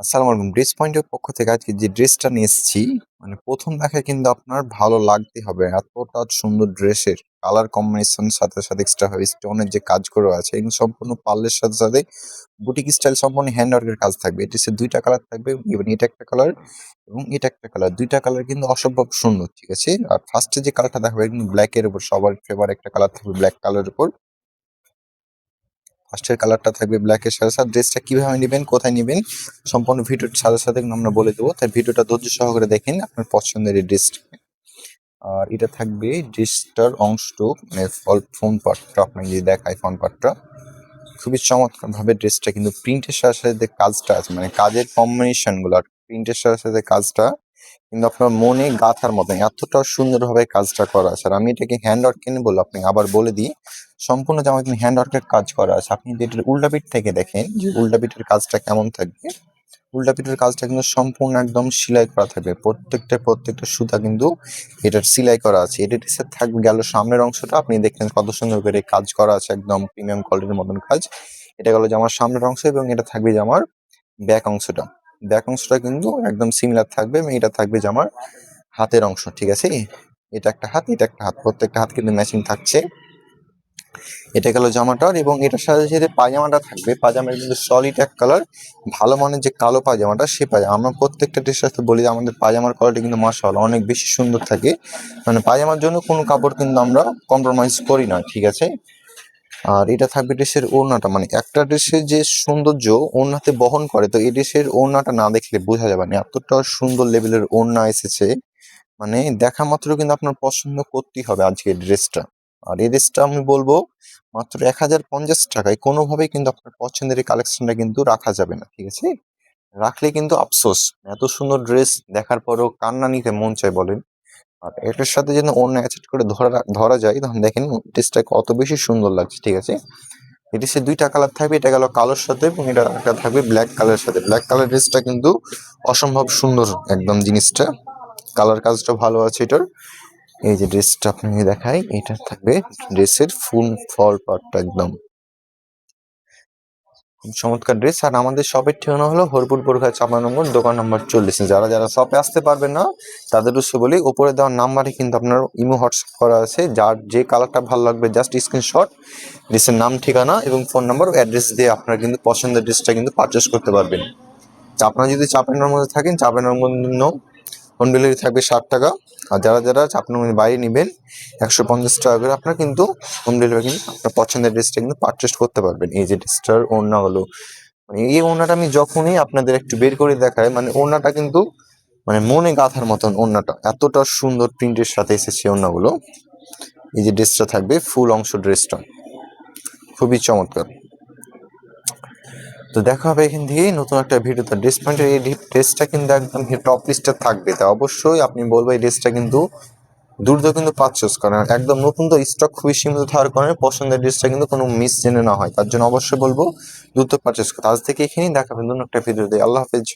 আসসালামু আলাইকুম। ড্রেস পয়েন্টের পক্ষ থেকে আজকে যে ড্রেসটা নিয়ে এসেছি মানে প্রথম দেখায় কিন্তু আপনার ভালো লাগতে হবে। এতটা সুন্দর ড্রেসের কালার কম্বিনেশন সাথে সাথে এক্সট্রা স্টোনের যে কাজ করা আছে এবং সম্পূর্ণ পার্লের সাথে সাথে বুটিক স্টাইল সম্পূর্ণ হ্যান্ড ওয়ার্কের কাজ থাকবে। সে দুইটা কালার থাকবে এবং এটা একটা কালার এবং এটা একটা কালার দুইটা কালার কিন্তু অসম্ভব সুন্দর, ঠিক আছে? আর ফার্স্টে যে কালারটা দেখাবে কিন্তু ব্ল্যাক এর উপর, সবার ফেভার একটা কালার থাকবে ব্ল্যাক কালারের উপর। ফার্স্টের কালারটা থাকবে ব্ল্যাকের সাথে। সাথে ড্রেসটা কীভাবে নেবেন, কোথায় নেবেন, সম্পূর্ণ ভিডিওর সাথে সাথে আমরা বলে দেবো। তাই ভিডিওটা ধৈর্য সহকারে দেখেন আপনার পছন্দের এই ড্রেসটা আর এটা থাকবে ড্রেসটার অংশটুক ফল ফোন পার্টটা আপনাকে যদি দেখায় ফোন পার্টটা খুবই চমৎকারভাবে ড্রেসটা কিন্তু প্রিন্টের সাথে সাথে কাজটা আছে মানে কাজের কম্বিনেশনগুলো আর প্রিন্টের সাথে সাথে কাজটা কিন্তু আপনার মনে গাথার মতো এতটা সুন্দরভাবে কাজটা করা আছে। আর আমি এটাকে হ্যান্ড ওয়ার্ক কেন বলব আপনি আবার বলে দিই সম্পূর্ণ জামা কিন্তু হ্যান্ড ওয়ার্কের কাজ করা আছে। আপনি যদি এটার উল্টা পিঠ থেকে দেখেন যে উল্টা পিঠের কাজটা কেমন থাকবে? উল্টা পিঠের কাজটা কিন্তু সম্পূর্ণ একদম সেলাই করা থাকবে। প্রত্যেকটা প্রত্যেকটা সুতা কিন্তু এটার সেলাই করা আছে। এটা ড্রেসের থাকবে গেল সামনের অংশটা আপনি দেখলেন কত সুন্দর করে কাজ করা আছে একদম প্রিমিয়াম কোয়ালিটির মতন কাজ। এটা গেল জামার সামনের অংশ এবং এটা থাকবে জামার ব্যাক অংশটা। ব্যাক অংশটা কিন্তু একদম সিমিলার থাকবে, এবং এটা থাকবে জামার হাতের অংশ, ঠিক আছে? এটা একটা হাত, এটা একটা হাত, প্রত্যেকটা হাত কিন্তু ম্যাচিং থাকছে। এটা গেল জামাটার, এবং এটার সাথে সাথে পাজামাটা থাকবে পাজামার কিন্তু সলিড এক কালার ভালো মানের যে কালো পাজামাটা সে পাজামা আমরা প্রত্যেকটা ড্রেস সাথে বলি আমাদের পাজামার কোয়ালিটি কিন্তু মার্শাল অনেক বেশি সুন্দর থাকে। মানে পাজামার জন্য কোনো কাপড় কিন্তু আমরা কম্প্রোমাইজ করি না, ঠিক আছে? আর এটা থাকবে ড্রেসের ওড়নাটা। মানে একটা ড্রেসের যে সৌন্দর্য ওড়নাতে বহন করে, তো এই ড্রেসের ওড়নাটা না দেখলে বোঝা যাবে না। এতটা সুন্দর লেভেলের ওড়না এসেছে। মানে দেখা মাত্র কিন্তু আপনার পছন্দ করতেই হবে আজকে ড্রেসটা। আর এই ড্রেসটা আমি বলব, মাত্র এক হাজার পঞ্চাশ টাকায় কোনোভাবেই কিন্তু আপনার পছন্দের এই কালেকশনটা কিন্তু রাখা যাবে না, ঠিক আছে? রাখলে কিন্তু আফসোস। এত সুন্দর ড্রেস দেখার পরও কান্না নিতে মন চায় বলেন। আর এটার সাথে যেন অন্য অ্যাটাচ করে ধরা ধরা যায় তখন দেখেন ড্রেসটা কত বেশি সুন্দর লাগছে, ঠিক আছে? এটি সে দুইটা কালার থাকবে, এটা গেল কালোর সাথে এবং এটা একটা থাকবে ব্ল্যাক কালারের সাথে। ব্ল্যাক কালার ড্রেসটা কিন্তু অসম্ভব সুন্দর একদম জিনিসটা। কালার কাজটা ভালো আছে এটার। এই যে ড্রেসটা আপনাকে দেখাই, এটা থাকবে ড্রেসের ফুল ফল পার্টটা একদম। চমৎকার ড্রেস আর আমাদের শপের ঠিকানা হলো হরপুর বোরখা চাপা নম্বর দোকান নম্বর চল্লিশ। যারা যারা শপে আসতে পারবেন না, তাদের উৎসে বলি, উপরে দেওয়ার নাম্বারে কিন্তু আপনার ইমো, হোয়াটসঅ্যাপ করা আছে। যার যে কালারটা ভালো লাগবে জাস্ট স্ক্রিনশট ড্রেসের নাম, ঠিকানা এবং ফোন নাম্বার অ্যাড্রেস দিয়ে আপনারা কিন্তু পছন্দের ড্রেসটা কিন্তু পারচেস করতে পারবেন। আপনারা যদি চাপের মধ্যে থাকেন চাপের মধ্যে হোম ডেলিভারি থাকবে ষাট টাকা। আর যারা যারা আপনার বাইরে নেবেন। একশো পঞ্চাশ টাকা করে আপনার কিন্তু হোম ডেলিভারি কিন্তু আপনার পছন্দের ড্রেসটা কিন্তু পারচেস করতে পারবেন। এই যে ড্রেসটার ওড়না হলো মানে এই ওড়নাটা আমি যখনই আপনাদের একটু বের করে দেখাই মানে ওড়নাটা কিন্তু মানে মনে গাঁথার মতন ওড়নাটা। এতটা সুন্দর প্রিন্টের সাথে এসেছে ওড়নাগুলো। এই যে ড্রেসটা থাকবে ফুল অংশ ড্রেসটা খুবই চমৎকার। তো দেখা হবে এখান থেকে নতুন একটা ভিডিওতে ড্রেস প্যান্টের এই ড্রেসটা কিন্তু একদম টপ লিস্টে থাকবে। তা অবশ্যই আপনি বলব এই ড্রেসটা কিন্তু দ্রুত কিন্তু পারচেস করেন একদম নতুন তো স্টক খুবই সীমিত থাকার কারণে পছন্দের ড্রেসটা কিন্তু কোনো মিস জেনে না হয়। তার জন্য অবশ্যই বলব, দ্রুত পারচেস করতে আজ থেকে এখানেই দেখাবেন নতুন একটা ভিডিও দিয়ে আল্লাহ হাফেজ।